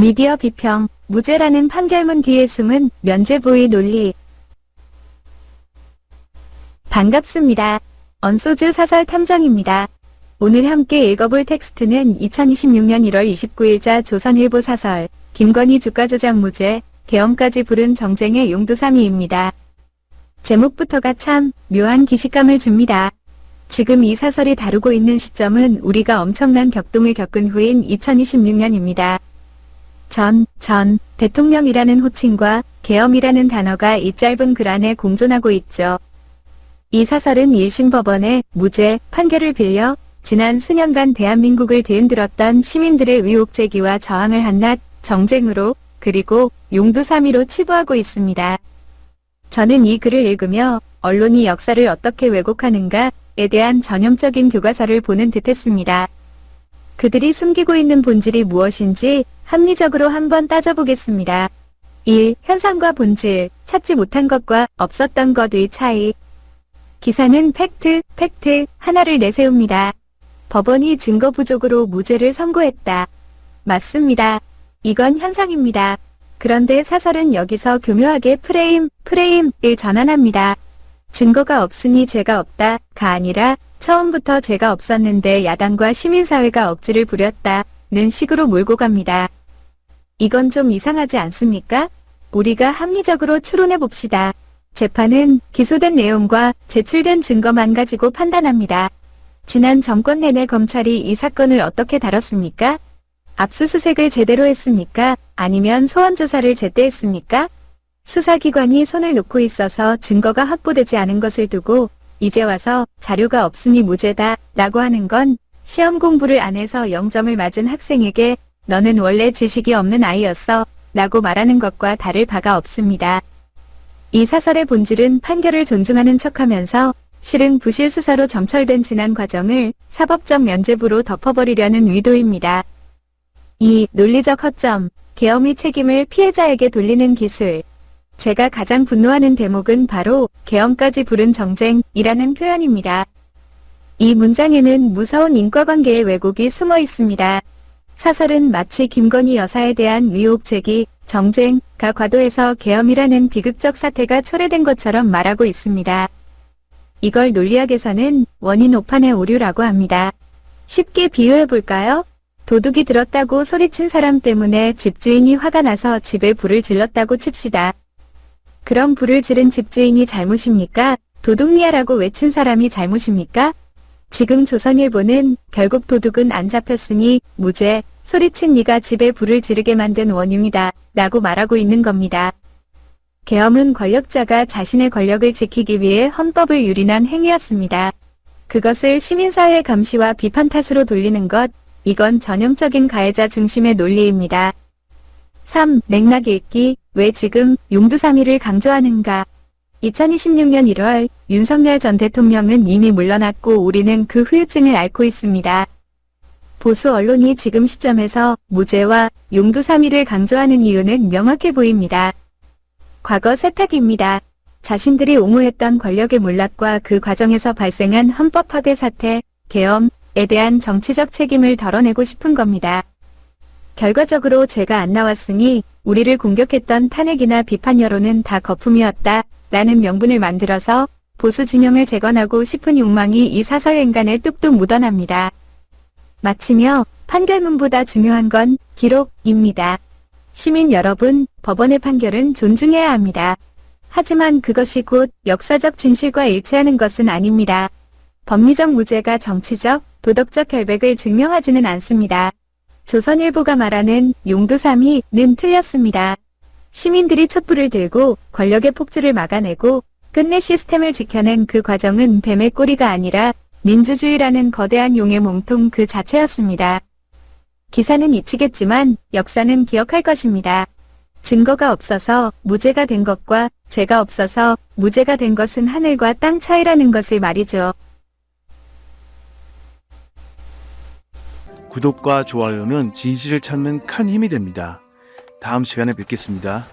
미디어 비평, 무죄라는 판결문 뒤에 숨은 면죄부의 논리. 반갑습니다. 언소주 사설 탐정입니다. 오늘 함께 읽어볼 텍스트는 2026년 1월 29일자 조선일보 사설, 김건희 주가조작 무죄, 계엄까지 부른 정쟁의 용두삼이입니다. 제목부터가 참 묘한 기식감을 줍니다. 지금 이 사설이 다루고 있는 시점은 우리가 엄청난 격동을 겪은 후인 2026년입니다. 전, 전, 대통령이라는 호칭과 계엄이라는 단어가 이 짧은 글 안에 공존하고 있죠. 이 사설은 1심 법원의 무죄 판결을 빌려 지난 수년간 대한민국을 뒤흔들었던 시민들의 의혹 제기와 저항을 한낱 정쟁으로 그리고 용두사미로 치부하고 있습니다. 저는 이 글을 읽으며 언론이 역사를 어떻게 왜곡하는가에 대한 전형적인 교과서를 보는 듯했습니다. 그들이 숨기고 있는 본질이 무엇인지 합리적으로 한번 따져보겠습니다. 1. 현상과 본질, 찾지 못한 것과 없었던 것의 차이. 기사는 팩트, 팩트 하나를 내세웁니다. 법원이 증거 부족으로 무죄를 선고했다. 맞습니다. 이건 현상입니다. 그런데 사설은 여기서 교묘하게 프레임, 프레임을 전환합니다. 증거가 없으니 죄가 없다가 아니라 처음부터 죄가 없었는데 야당과 시민사회가 억지를 부렸다는 식으로 몰고 갑니다. 이건 좀 이상하지 않습니까? 우리가 합리적으로 추론해 봅시다. 재판은 기소된 내용과 제출된 증거만 가지고 판단합니다. 지난 정권 내내 검찰이 이 사건을 어떻게 다뤘습니까? 압수수색을 제대로 했습니까? 아니면 소환조사를 제때 했습니까? 수사기관이 손을 놓고 있어서 증거가 확보되지 않은 것을 두고 이제 와서 자료가 없으니 무죄다 라고 하는 건 시험 공부를 안 해서 0점을 맞은 학생에게 너는 원래 지식이 없는 아이였어 라고 말하는 것과 다를 바가 없습니다. 이 사설의 본질은 판결을 존중하는 척하면서 실은 부실 수사로 점철된 지난 과정을 사법적 면죄부로 덮어버리려는 의도입니다. 2. 논리적 허점, 계엄의 책임을 피해자에게 돌리는 기술. 제가 가장 분노하는 대목은 바로 계엄까지 부른 정쟁이라는 표현입니다. 이 문장에는 무서운 인과관계의 왜곡이 숨어 있습니다. 사설은 마치 김건희 여사에 대한 의혹 제기, 정쟁가 과도해서 계엄이라는 비극적 사태가 초래된 것처럼 말하고 있습니다. 이걸 논리학에서는 원인 오판의 오류라고 합니다. 쉽게 비유해 볼까요? 도둑이 들었다고 소리친 사람 때문에 집주인이 화가 나서 집에 불을 질렀다고 칩시다. 그럼 불을 지른 집주인이 잘못입니까? 도둑이야라고 외친 사람이 잘못입니까? 지금 조선일보는 결국 도둑은 안 잡혔으니 무죄, 소리친 네가 집에 불을 지르게 만든 원흉이다 라고 말하고 있는 겁니다. 계엄은 권력자가 자신의 권력을 지키기 위해 헌법을 유린한 행위였습니다. 그것을 시민사회 감시와 비판 탓으로 돌리는 것, 이건 전형적인 가해자 중심의 논리입니다. 3. 맥락 읽기, 왜 지금 용두사미를 강조하는가? 2026년 1월 윤석열 전 대통령은 이미 물러났고 우리는 그 후유증을 앓고 있습니다. 보수 언론이 지금 시점에서 무죄와 용두사미를 강조하는 이유는 명확해 보입니다. 과거 세탁입니다. 자신들이 옹호했던 권력의 몰락과 그 과정에서 발생한 헌법 파괴 사태, 계엄에 대한 정치적 책임을 덜어내고 싶은 겁니다. 결과적으로 죄가 안 나왔으니 우리를 공격했던 탄핵이나 비판 여론은 다 거품이었다 라는 명분을 만들어서 보수 진영을 재건하고 싶은 욕망이 이 사설 행간에 뚝뚝 묻어납니다. 마치며 판결문보다 중요한 건 기록입니다. 시민 여러분, 법원의 판결은 존중해야 합니다. 하지만 그것이 곧 역사적 진실과 일치하는 것은 아닙니다. 법리적 무죄가 정치적, 도덕적 결백을 증명하지는 않습니다. 조선일보가 말하는 용두삼이는 틀렸습니다. 시민들이 촛불을 들고 권력의 폭주를 막아내고 끝내 시스템을 지켜낸 그 과정은 뱀의 꼬리가 아니라 민주주의라는 거대한 용의 몸통 그 자체였습니다. 기사는 잊히겠지만 역사는 기억할 것입니다. 증거가 없어서 무죄가 된 것과 죄가 없어서 무죄가 된 것은 하늘과 땅 차이라는 것을 말이죠. 구독과 좋아요는 진실을 찾는 큰 힘이 됩니다. 다음 시간에 뵙겠습니다.